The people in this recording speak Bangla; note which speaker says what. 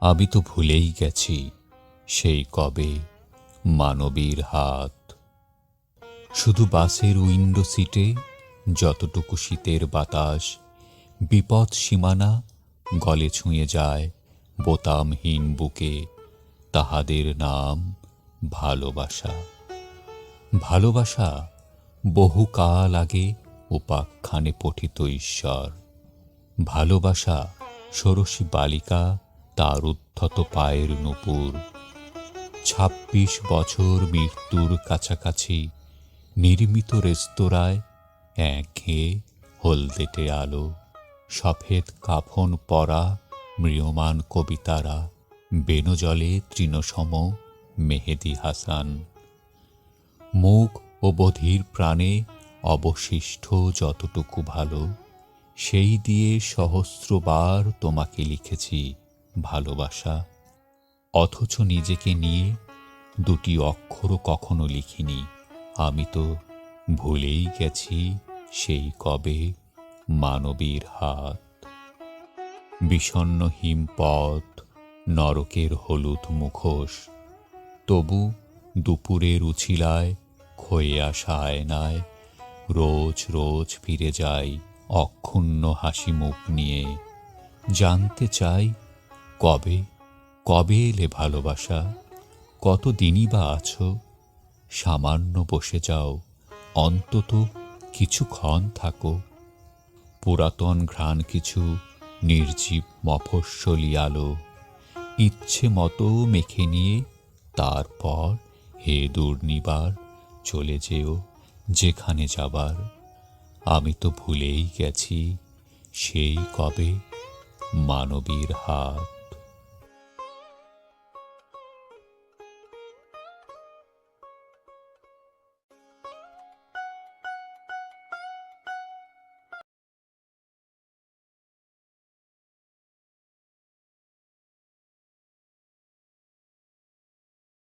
Speaker 1: আমি তো ভুলেই গেছি সেই কবে মানবীর হাত। শুধু বাসের উইন্ডো সিটে যতটুকু শীতের বাতাস, বিপদ সীমানা গলে ছুঁয়ে যায় বোতামহীন বুকে তাহাদের নাম ভালোবাসা। ভালোবাসা বহুকাল আগে উপাখ্যানে পঠিত ঈশ্বর। ভালোবাসা ষোড়শী বালিকা তার উদ্ধত পায়ের নূপুর। ছাব্বিশ বছর মৃত্যুর কাছাকাছি নির্মিত রেস্তোরাঁয় একঘেয়ে হলদেটে আলো, সফেদ কাফন পরা ম্রিয়মান কবিতারা, বেনজলে তৃণসম মেহেদি হাসান। মুখ ও বধির প্রাণে অবশিষ্ট যতটুকু ভালো, সেই দিয়ে সহস্রবার তোমাকে লিখেছি। ভালোবাসা, অথচ নিজেকে নিয়ে দুটি অক্ষরও কখনো লিখিনি। আমি তো ভুলেই গেছি সেই কবে মানবীর হাত। বিষণ্ন হিমপথ, নরকের হলুদ মুখোশ, তবু দুপুরের উছিলায় ক্ষয়ে আসা আয়নায় রোজ রোজ ফিরে যাই অক্ষুণ্ণ হাসি মুখ নিয়ে। জানতে চাই কবে কবে এলে ভালোবাসা? কত দিনই বা আছো? সামান্য বসে যাও, অন্তত কিছুক্ষণ থাকো। পুরাতন ঘ্রাণ কিছু নির্জীব মফস্বলী আলো, ইচ্ছে মতো মেখে নিয়ে তারপর হে দুর্নিবার চলে যেও যেখানে যাবার। আমি তো ভুলেই গেছি, সেই কবে মানবীর হাত।